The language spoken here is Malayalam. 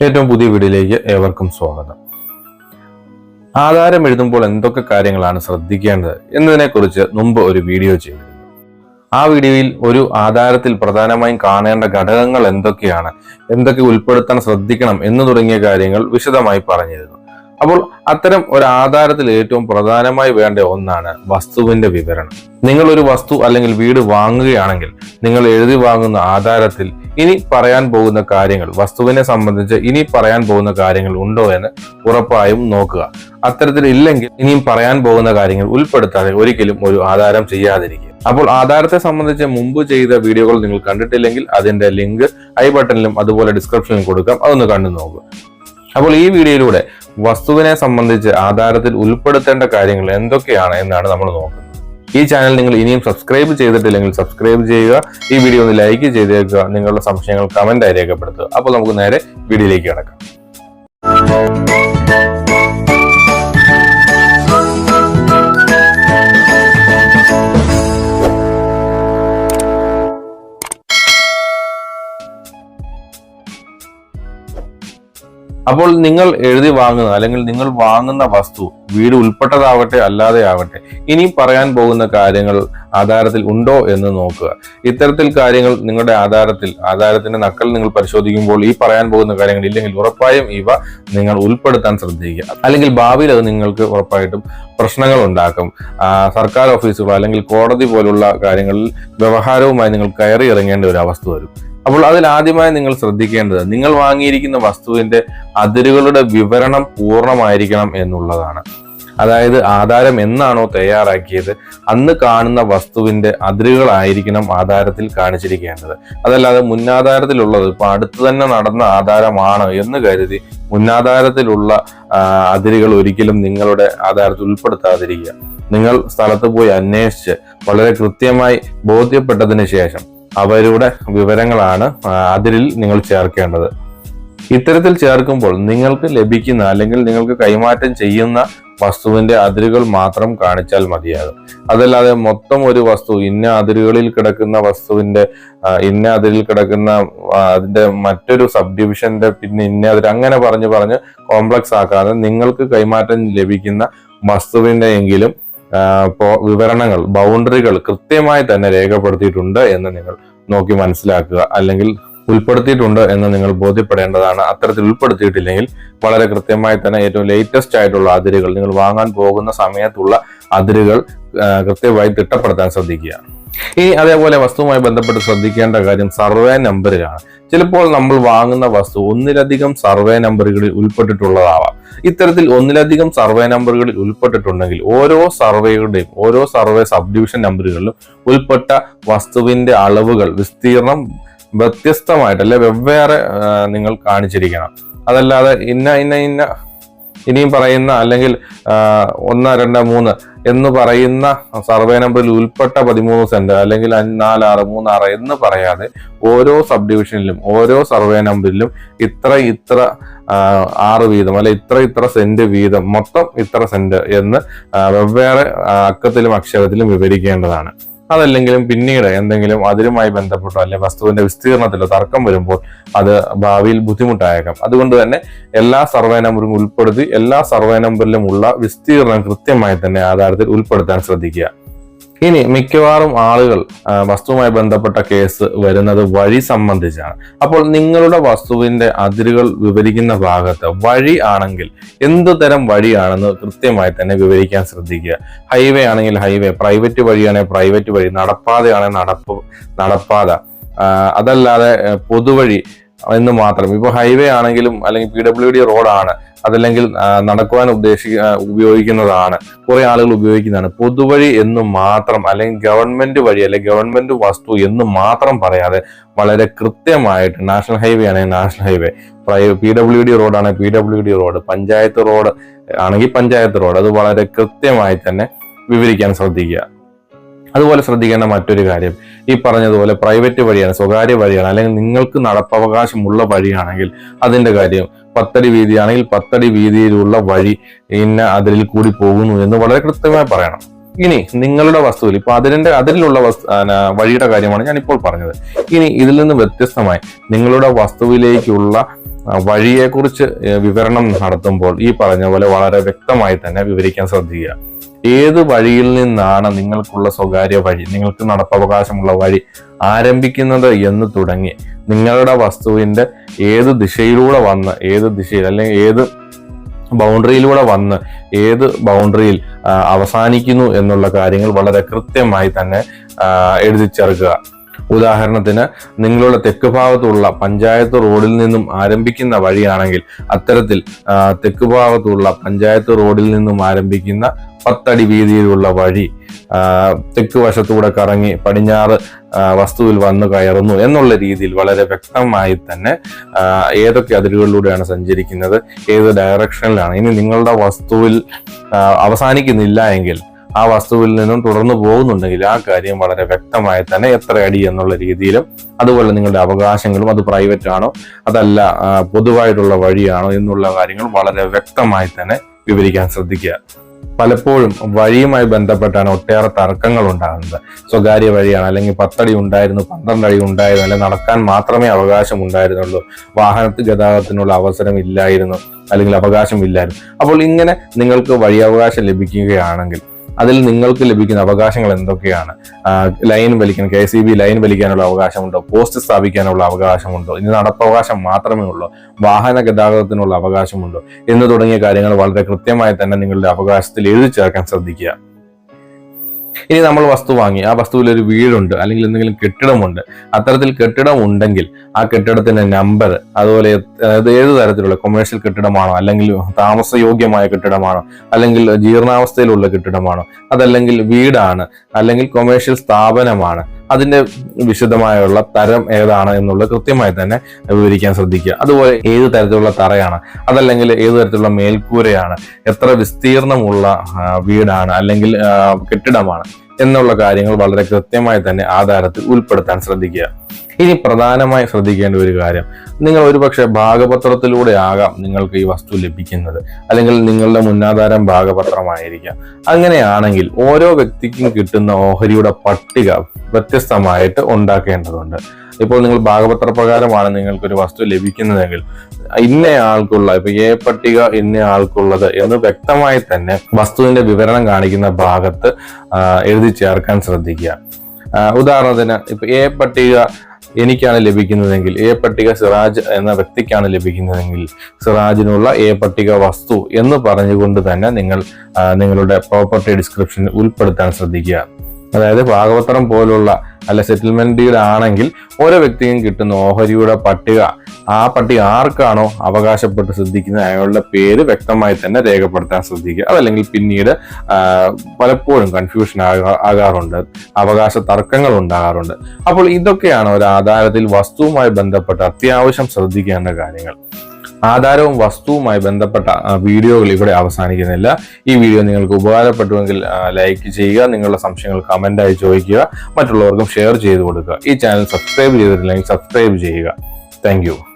ഏറ്റവും പുതിയ വീഡിയോയിലേക്ക് ഏവർക്കും സ്വാഗതം. ആധാരം എഴുതുമ്പോൾ എന്തൊക്കെ കാര്യങ്ങളാണ് ശ്രദ്ധിക്കേണ്ടത് എന്നതിനെക്കുറിച്ച് മുമ്പ് ഒരു വീഡിയോ ചെയ്തിരുന്നു. ആ വീഡിയോയിൽ ഒരു ആധാരത്തിൽ പ്രധാനമായും കാണേണ്ട ഘടകങ്ങൾ എന്തൊക്കെയാണ് എന്തൊക്കെ ഉൾപ്പെടുത്താൻ ശ്രദ്ധിക്കണം എന്ന് തുടങ്ങിയ കാര്യങ്ങൾ വിശദമായി പറഞ്ഞിരുന്നു. അപ്പോൾ അത്തരം ഒരു ആധാരത്തിൽ ഏറ്റവും പ്രധാനമായി വേണ്ട ഒന്നാണ് വസ്തുവിന്റെ വിവരണം. നിങ്ങൾ ഒരു വസ്തു അല്ലെങ്കിൽ വീട് വാങ്ങുകയാണെങ്കിൽ നിങ്ങൾ എഴുതി വാങ്ങുന്ന ആധാരത്തിൽ ഇനി പറയാൻ പോകുന്ന കാര്യങ്ങൾ വസ്തുവിനെ സംബന്ധിച്ച് ഇനി പറയാൻ പോകുന്ന കാര്യങ്ങൾ ഉണ്ടോ എന്ന് ഉറപ്പായും നോക്കുക. അത്തരത്തിൽ ഇല്ലെങ്കിൽ ഇനിയും പറയാൻ പോകുന്ന കാര്യങ്ങൾ ഉൾപ്പെടുത്താതെ ഒരിക്കലും ഒരു ആധാരം ചെയ്യാതിരിക്കുക. അപ്പോൾ ആധാരത്തെ സംബന്ധിച്ച് മുമ്പ് ചെയ്ത വീഡിയോകൾ നിങ്ങൾ കണ്ടിട്ടില്ലെങ്കിൽ അതിന്റെ ലിങ്ക് ഐ ബട്ടണിലും അതുപോലെ ഡിസ്ക്രിപ്ഷനിലും കൊടുക്കാം. അതൊന്ന് കണ്ടു നോക്കുക. അപ്പോൾ ഈ വീഡിയോയിലൂടെ വസ്തുവിനെ സംബന്ധിച്ച് ആധാരത്തിൽ ഉൾപ്പെടുത്തേണ്ട കാര്യങ്ങൾ എന്തൊക്കെയാണ് എന്നാണ് നമ്മൾ നോക്കുന്നത്. ഈ ചാനൽ നിങ്ങൾ ഇനിയും സബ്സ്ക്രൈബ് ചെയ്തിട്ടില്ലെങ്കിൽ സബ്സ്ക്രൈബ് ചെയ്യുക ഈ വീഡിയോ ഒന്ന് ലൈക്ക് ചെയ്തേക്കുക നിങ്ങളുടെ സംശയങ്ങൾ കമന്റായി രേഖപ്പെടുത്തുക. അപ്പോൾ നമുക്ക് നേരെ വീഡിയോയിലേക്ക് കിടക്കാം. അപ്പോൾ നിങ്ങൾ എഴുതി വാങ്ങുന്ന അല്ലെങ്കിൽ നിങ്ങൾ വാങ്ങുന്ന വസ്തു വീട് ഉൾപ്പെട്ടതാവട്ടെ അല്ലാതെ ആവട്ടെ ഇനിയും പറയാൻ പോകുന്ന കാര്യങ്ങൾ ആധാരത്തിൽ ഉണ്ടോ എന്ന് നോക്കുക. ഇത്തരത്തിൽ കാര്യങ്ങൾ നിങ്ങളുടെ ആധാരത്തിൽ ആധാരത്തിന്റെ നക്കൽ നിങ്ങൾ പരിശോധിക്കുമ്പോൾ ഈ പറയാൻ പോകുന്ന കാര്യങ്ങൾ ഇല്ലെങ്കിൽ ഉറപ്പായും ഇവ നിങ്ങൾ ഉൾപ്പെടുത്താൻ ശ്രദ്ധിക്കുക. അല്ലെങ്കിൽ ഭാവിയിൽ അത് നിങ്ങൾക്ക് ഉറപ്പായിട്ടും പ്രശ്നങ്ങൾ ഉണ്ടാക്കും. സർക്കാർ ഓഫീസുകൾ അല്ലെങ്കിൽ കോടതി പോലുള്ള കാര്യങ്ങളിൽ വ്യവഹാരവുമായി നിങ്ങൾ കയറി ഇറങ്ങേണ്ട ഒരു അവസ്ഥ വരും. അപ്പോൾ അതിൽ ആദ്യമായി നിങ്ങൾ ശ്രദ്ധിക്കേണ്ടത് നിങ്ങൾ വാങ്ങിയിരിക്കുന്ന വസ്തുവിന്റെ അതിരുകളുടെ വിവരണം പൂർണമായിരിക്കണം എന്നുള്ളതാണ്. അതായത് ആധാരം എന്നാണോ തയ്യാറാക്കിയത് അന്ന് കാണുന്ന വസ്തുവിന്റെ അതിരുകളായിരിക്കണം ആധാരത്തിൽ കാണിച്ചിരിക്കേണ്ടത്. അതല്ലാതെ മുന്നാധാരത്തിലുള്ളത് ഇപ്പൊ അടുത്ത് തന്നെ നടന്ന ആധാരമാണ് എന്ന് കരുതി മുന്നാധാരത്തിലുള്ള അതിരുകൾ ഒരിക്കലും നിങ്ങളുടെ ആധാരത്തിൽ ഉൾപ്പെടുത്താതിരിക്കുക. നിങ്ങൾ സ്ഥലത്ത് പോയി അന്വേഷിച്ച് വളരെ കൃത്യമായി ബോധ്യപ്പെട്ടതിന് ശേഷം അവരുടെ വിവരങ്ങളാണ് അതിരിൽ നിങ്ങൾ ചേർക്കേണ്ടത്. ഇത്തരത്തിൽ ചേർക്കുമ്പോൾ നിങ്ങൾക്ക് ലഭിക്കുന്ന അല്ലെങ്കിൽ നിങ്ങൾക്ക് കൈമാറ്റം ചെയ്യുന്ന വസ്തുവിന്റെ അതിരുകൾ മാത്രം കാണിച്ചാൽ മതിയാകും. അതല്ലാതെ മൊത്തം ഒരു വസ്തു ഇന്ന അതിരുകളിൽ കിടക്കുന്ന വസ്തുവിന്റെ ഇന്ന അതിരിൽ കിടക്കുന്ന അതിന്റെ മറ്റൊരു സബ് ഡിവിഷന്റെ പിന്നെ ഇന്ന അതിര് അങ്ങനെ പറഞ്ഞു പറഞ്ഞ് കോംപ്ലക്സ് ആക്കാതെ നിങ്ങൾക്ക് കൈമാറ്റം ലഭിക്കുന്ന വസ്തുവിന്റെ എങ്കിലും വിവരണങ്ങൾ ബൗണ്ടറികൾ കൃത്യമായി തന്നെ രേഖപ്പെടുത്തിയിട്ടുണ്ട് എന്ന് നിങ്ങൾ നോക്കി മനസ്സിലാക്കുക. അല്ലെങ്കിൽ ഉൾപ്പെടുത്തിയിട്ടുണ്ട് എന്ന് നിങ്ങൾ ബോധ്യപ്പെടേണ്ടതാണ്. അത്തരത്തിൽ ഉൾപ്പെടുത്തിയിട്ടില്ലെങ്കിൽ വളരെ കൃത്യമായി തന്നെ ഏറ്റവും ലേറ്റസ്റ്റ് ആയിട്ടുള്ള അതിരുകൾ നിങ്ങൾ വാങ്ങാൻ പോകുന്ന സമയത്തുള്ള അതിരുകൾ കൃത്യമായി തിട്ടപ്പെടുത്താൻ ശ്രദ്ധിക്കുക. ഈ അതേപോലെ വസ്തുവുമായി ബന്ധപ്പെട്ട് ശ്രദ്ധിക്കേണ്ട കാര്യം സർവേ നമ്പറുകളാണ്. ചിലപ്പോൾ നമ്മൾ വാങ്ങുന്ന വസ്തു ഒന്നിലധികം സർവേ നമ്പറുകളിൽ ഉൾപ്പെട്ടിട്ടുള്ളതാവാം. ഇത്തരത്തിൽ ഒന്നിലധികം സർവേ നമ്പറുകളിൽ ഉൾപ്പെട്ടിട്ടുണ്ടെങ്കിൽ ഓരോ സർവേയുടെയും ഓരോ സർവേ സബ് ഡിവിഷൻ നമ്പറുകളിലും ഉൾപ്പെട്ട വസ്തുവിന്റെ അളവുകൾ വിസ്തീർണം വ്യത്യസ്തമായിട്ട് അല്ലെ വെവ്വേറെ നിങ്ങൾ കാണിച്ചിരിക്കണം. അതല്ലാതെ ഇന്ന ഇന്ന ഇന്ന ഇനിയും പറയുന്ന അല്ലെങ്കിൽ ഒന്ന് രണ്ട് മൂന്ന് എന്ന് പറയുന്ന സർവേ നമ്പറിൽ ഉൾപ്പെട്ട പതിമൂന്ന് സെന്റ് അല്ലെങ്കിൽ നാല് ആറ് മൂന്ന് ആറ് എന്ന് പറയാതെ ഓരോ സബ് ഡിവിഷനിലും ഓരോ സർവേ നമ്പറിലും ഇത്ര ഇത്ര ആറ് വീതം അല്ലെ ഇത്ര ഇത്ര സെന്റ് വീതം മൊത്തം ഇത്ര സെന്റ് എന്ന് വെവ്വേറെ അക്കത്തിലും അക്ഷരത്തിലും വിവരിക്കേണ്ടതാണ്. അതല്ലെങ്കിലും പിന്നീട് എന്തെങ്കിലും അതിലുമായി ബന്ധപ്പെട്ടോ അല്ലെ വസ്തുവിന്റെ വിസ്തീർണത്തിലോ തർക്കം വരുമ്പോൾ അത് ഭാവിയിൽ ബുദ്ധിമുട്ടായേക്കാം. അതുകൊണ്ട് തന്നെ എല്ലാ സർവേ നമ്പറും ഉൾപ്പെടുത്തി എല്ലാ സർവേ നമ്പറിലും ഉള്ള വിസ്തീർണം കൃത്യമായി തന്നെ ആധാരത്തിൽ ഉൾപ്പെടുത്താൻ ശ്രദ്ധിക്കുക. ഇനി മിക്കവാറും ആളുകൾ വസ്തുവുമായി ബന്ധപ്പെട്ട കേസ് വരുന്നത് വഴി സംബന്ധിച്ചാണ്. അപ്പോൾ നിങ്ങളുടെ വസ്തുവിന്റെ അതിരുകൾ വിവരിക്കുന്ന ഭാഗത്ത് വഴി ആണെങ്കിൽ എന്തു തരം വഴിയാണെന്ന് കൃത്യമായി തന്നെ വിവരിക്കാൻ ശ്രദ്ധിക്കുക. ഹൈവേ ആണെങ്കിൽ ഹൈവേ പ്രൈവറ്റ് വഴിയാണെങ്കിൽ പ്രൈവറ്റ് വഴി നടപ്പാതയാണെങ്കിൽ നടപ്പ് നടപ്പാത അതല്ലാതെ പൊതുവഴി എന്ന് മാത്രം. ഇപ്പോൾ ഹൈവേ ആണെങ്കിലും അല്ലെങ്കിൽ പി ഡബ്ല്യു ഡി റോഡാണ് അതല്ലെങ്കിൽ നടക്കുവാൻ ഉദ്ദേശിക്ക ഉപയോഗിക്കുന്നതാണ്. കുറെ ആളുകൾ ഉപയോഗിക്കുന്നതാണ്. പൊതുവഴി എന്ന് മാത്രം അല്ലെങ്കിൽ ഗവൺമെന്റ് വഴി അല്ലെങ്കിൽ ഗവൺമെന്റ് വസ്തു എന്ന് മാത്രം പറയാതെ വളരെ കൃത്യമായിട്ട് നാഷണൽ ഹൈവേ ആണെങ്കിൽ national highway P W D റോഡാണെങ്കിൽ P W D road panchayat road ആണെങ്കിൽ പഞ്ചായത്ത് റോഡ് അത് വളരെ കൃത്യമായി തന്നെ വിവരിക്കാൻ ശ്രദ്ധിക്കുക. അതുപോലെ ശ്രദ്ധിക്കേണ്ട മറ്റൊരു കാര്യം ഈ പറഞ്ഞതുപോലെ പ്രൈവറ്റ് വഴിയാണ് സ്വകാര്യ വഴിയാണ് അല്ലെങ്കിൽ നിങ്ങൾക്ക് നടപ്പവകാശമുള്ള വഴിയാണെങ്കിൽ അതിന്റെ കാര്യം പത്തടി വീതിയാണെങ്കിൽ പത്തടി വീതിയിലുള്ള വഴി ഇന്ന അതിരിൽ കൂടി പോകുന്നു എന്ന് വളരെ കൃത്യമായി പറയണം. ഇനി നിങ്ങളുടെ വസ്തുവിൽ ഇപ്പൊ അതിന്റെ അതിലുള്ള വഴിയുടെ കാര്യമാണ് ഞാൻ ഇപ്പോൾ പറഞ്ഞത്. ഇനി ഇതിൽ നിന്ന് വ്യത്യസ്തമായി നിങ്ങളുടെ വസ്തുവിലേക്കുള്ള വഴിയെക്കുറിച്ച് വിവരണം നടത്തുമ്പോൾ ഈ പറഞ്ഞ പോലെ വളരെ വ്യക്തമായി തന്നെ വിവരിക്കാൻ ശ്രദ്ധിക്കുക. ഏത് വഴിയിൽ നിന്നാണ് നിങ്ങൾക്കുള്ള സ്വകാര്യ വഴി നിങ്ങൾക്ക് നടപ്പവകാശമുള്ള വഴി ആരംഭിക്കുന്നത് എന്ന് തുടങ്ങി. നിങ്ങളുടെ വസ്തുവിന്റെ ഏത് ദിശയിലൂടെ വന്ന് ഏത് ദിശയിൽ അല്ലെങ്കിൽ ഏത് ബൗണ്ടറിയിലൂടെ വന്ന് ഏത് ബൗണ്ടറിയിൽ അവസാനിക്കുന്നു എന്നുള്ള കാര്യങ്ങൾ വളരെ കൃത്യമായി തന്നെ എഴുതി ചേർക്കുക. ഉദാഹരണത്തിന് നിങ്ങളുടെ തെക്ക് ഭാഗത്തുള്ള പഞ്ചായത്ത് റോഡിൽ നിന്നും ആരംഭിക്കുന്ന വഴിയാണെങ്കിൽ അത്തരത്തിൽ തെക്ക് ഭാഗത്തുള്ള പഞ്ചായത്ത് റോഡിൽ നിന്നും ആരംഭിക്കുന്ന പത്തടി വീതിയിലുള്ള വഴി തെക്ക് വശത്തൂടെ കറങ്ങി പടിഞ്ഞാറ് വസ്തുവിൽ വന്നു കയറുന്നു എന്നുള്ള രീതിയിൽ വളരെ വ്യക്തമായി തന്നെ ഏതൊക്കെ അതിരുകളിലൂടെയാണ് സഞ്ചരിക്കുന്നത് ഏത് ഡയറക്ഷനിലാണ് ഇനി നിങ്ങളുടെ വസ്തുവിൽ അവസാനിക്കുന്നില്ല എങ്കിൽ ആ വസ്തുവിൽ നിന്നും തുടർന്നു പോകുന്നുണ്ടെങ്കിൽ ആ കാര്യം വളരെ വ്യക്തമായി തന്നെ എത്ര അടി എന്നുള്ള രീതിയിലും അതുപോലെ നിങ്ങളുടെ അവകാശങ്ങളും അത് പ്രൈവറ്റ് ആണോ അതല്ല പൊതുവായിട്ടുള്ള വഴിയാണോ എന്നുള്ള കാര്യങ്ങൾ വളരെ വ്യക്തമായി തന്നെ വിവരിക്കാൻ ശ്രദ്ധിക്കുക. പലപ്പോഴും വഴിയുമായി ബന്ധപ്പെട്ടാണ് ഒട്ടേറെ തർക്കങ്ങൾ ഉണ്ടാകുന്നത്. സ്വകാര്യ വഴിയാണ്. അല്ലെങ്കിൽ പത്തടി ഉണ്ടായിരുന്നു പന്ത്രണ്ട് അടി ഉണ്ടായിരുന്നു അല്ലെങ്കിൽ നടക്കാൻ മാത്രമേ അവകാശം ഉണ്ടായിരുന്നുള്ളൂ. വാഹനത്തിൽ ഗതാഗതത്തിനുള്ള അവസരം ഇല്ലായിരുന്നു അല്ലെങ്കിൽ അവകാശം ഇല്ലായിരുന്നു. അപ്പോൾ ഇങ്ങനെ നിങ്ങൾക്ക് വഴി അവകാശം ലഭിക്കുകയാണെങ്കിൽ അതിൽ നിങ്ങൾക്ക് ലഭിക്കുന്ന അവകാശങ്ങൾ എന്തൊക്കെയാണ്? ലൈൻ വലിക്കാൻ കെ സി ബി ലൈൻ വലിക്കാനുള്ള അവകാശമുണ്ടോ? പോസ്റ്റ് സ്ഥാപിക്കാനുള്ള അവകാശമുണ്ടോ? ഇനി നടപ്പവകാശം മാത്രമേ ഉള്ളൂ. വാഹന ഗതാഗതത്തിനുള്ള അവകാശമുണ്ടോ? എന്ന് തുടങ്ങിയ കാര്യങ്ങൾ വളരെ കൃത്യമായി തന്നെ നിങ്ങളുടെ അവകാശത്തിൽ എഴുതി ചേർക്കാൻ ശ്രദ്ധിക്കുക. ഇനി നമ്മൾ വസ്തു വാങ്ങി. ആ വസ്തുവിൽ ഒരു വീടുണ്ട് അല്ലെങ്കിൽ എന്തെങ്കിലും കെട്ടിടമുണ്ട്. അത്തരത്തിൽ കെട്ടിടം ഉണ്ടെങ്കിൽ ആ കെട്ടിടത്തിന്റെ നമ്പർ അതുപോലെ അതായത് ഏത് തരത്തിലുള്ള കൊമേഴ്ഷ്യൽ കെട്ടിടമാണോ അല്ലെങ്കിൽ താമസയോഗ്യമായ കെട്ടിടമാണോ അല്ലെങ്കിൽ ജീർണാവസ്ഥയിലുള്ള കെട്ടിടമാണോ അതല്ലെങ്കിൽ വീടാണ് അല്ലെങ്കിൽ കൊമേഴ്ഷ്യൽ സ്ഥാപനമാണ് അതിന്റെ വിശദമായുള്ള തരം ഏതാണ് എന്നുള്ളത് കൃത്യമായി തന്നെ വിവരിക്കാൻ ശ്രദ്ധിക്കുക. അതുപോലെ ഏത് തരത്തിലുള്ള തറയാണ് അതല്ലെങ്കിൽ ഏത് തരത്തിലുള്ള മേൽക്കൂരയാണ് എത്ര വിസ്തീർണമുള്ള വീടാണ് അല്ലെങ്കിൽ കെട്ടിടമാണ് എന്നുള്ള കാര്യങ്ങൾ വളരെ കൃത്യമായി തന്നെ ആധാരത്തിൽ ഉൾപ്പെടുത്താൻ ശ്രദ്ധിക്കുക. ഇനി പ്രധാനമായി ശ്രദ്ധിക്കേണ്ട ഒരു കാര്യം നിങ്ങൾ ഒരുപക്ഷെ ഭാഗപത്രത്തിലൂടെ ആകാം നിങ്ങൾക്ക് ഈ വസ്തു ലഭിക്കുന്നത് അല്ലെങ്കിൽ നിങ്ങളുടെ മുന്നാധാരം ഭാഗപത്രമായിരിക്കാം. അങ്ങനെയാണെങ്കിൽ ഓരോ വ്യക്തിക്കും കിട്ടുന്ന ഓഹരിയുടെ പട്ടിക വ്യത്യസ്തമായിട്ട് ഉണ്ടാക്കേണ്ടതുണ്ട്. ഇപ്പോൾ നിങ്ങൾ ഭാഗപത്ര പ്രകാരമാണ് നിങ്ങൾക്കൊരു വസ്തു ലഭിക്കുന്നതെങ്കിൽ ഇന്ന ആൾക്കുള്ള ഇപ്പൊ എ പട്ടിക ഇന്ന ആൾക്കുള്ളത് എന്ന് വ്യക്തമായി തന്നെ വസ്തുവിന്റെ വിവരണം കാണിക്കുന്ന ഭാഗത്ത് എഴുതി ചേർക്കാൻ ശ്രദ്ധിക്കുക. ഉദാഹരണത്തിന് ഇപ്പൊ എ പട്ടിക എനിക്കാണ് ലഭിക്കുന്നതെങ്കിൽ എ പട്ടിക സിറാജ് എന്ന വ്യക്തിക്കാണ് ലഭിക്കുന്നതെങ്കിൽ സിറാജിനുള്ള എ പട്ടിക വസ്തു എന്ന് പറഞ്ഞുകൊണ്ട് തന്നെ നിങ്ങൾ നിങ്ങളുടെ പ്രോപ്പർട്ടി ഡിസ്ക്രിപ്ഷൻ ഉൾപ്പെടുത്താൻ ശ്രദ്ധിക്കുക. അതായത് ഭാഗവത്രം പോലുള്ള അല്ല സെറ്റിൽമെന്റ് ആണെങ്കിൽ ഓരോ വ്യക്തിക്കും കിട്ടുന്ന ഓഹരിയുടെ പട്ടിക ആ പട്ടി ആർക്കാണോ അവകാശപ്പെട്ട് ശ്രദ്ധിക്കുന്നത് അയാളുടെ പേര് വ്യക്തമായി തന്നെ രേഖപ്പെടുത്താൻ ശ്രദ്ധിക്കുക. അതല്ലെങ്കിൽ പിന്നീട് പലപ്പോഴും കൺഫ്യൂഷൻ ആകാറുണ്ട്. അവകാശ തർക്കങ്ങൾ ഉണ്ടാകാറുണ്ട്. അപ്പോൾ ഇതൊക്കെയാണ് ഒരു ആധാരത്തിൽ വസ്തുവുമായി ബന്ധപ്പെട്ട് അത്യാവശ്യം ശ്രദ്ധിക്കേണ്ട കാര്യങ്ങൾ. ആധാരവും വസ്തുവുമായി ബന്ധപ്പെട്ട വീഡിയോകൾ ഇവിടെ അവസാനിക്കുന്നില്ല. ഈ വീഡിയോ നിങ്ങൾക്ക് ഉപകാരപ്പെട്ടുവെങ്കിൽ ലൈക്ക് ചെയ്യുക നിങ്ങളുടെ സംശയങ്ങൾ കമന്റായി ചോദിക്കുക മറ്റുള്ളവർക്കും ഷെയർ ചെയ്ത് കൊടുക്കുക. ഈ ചാനൽ സബ്സ്ക്രൈബ് ചെയ്തിട്ടില്ലെങ്കിൽ സബ്സ്ക്രൈബ് ചെയ്യുക. താങ്ക്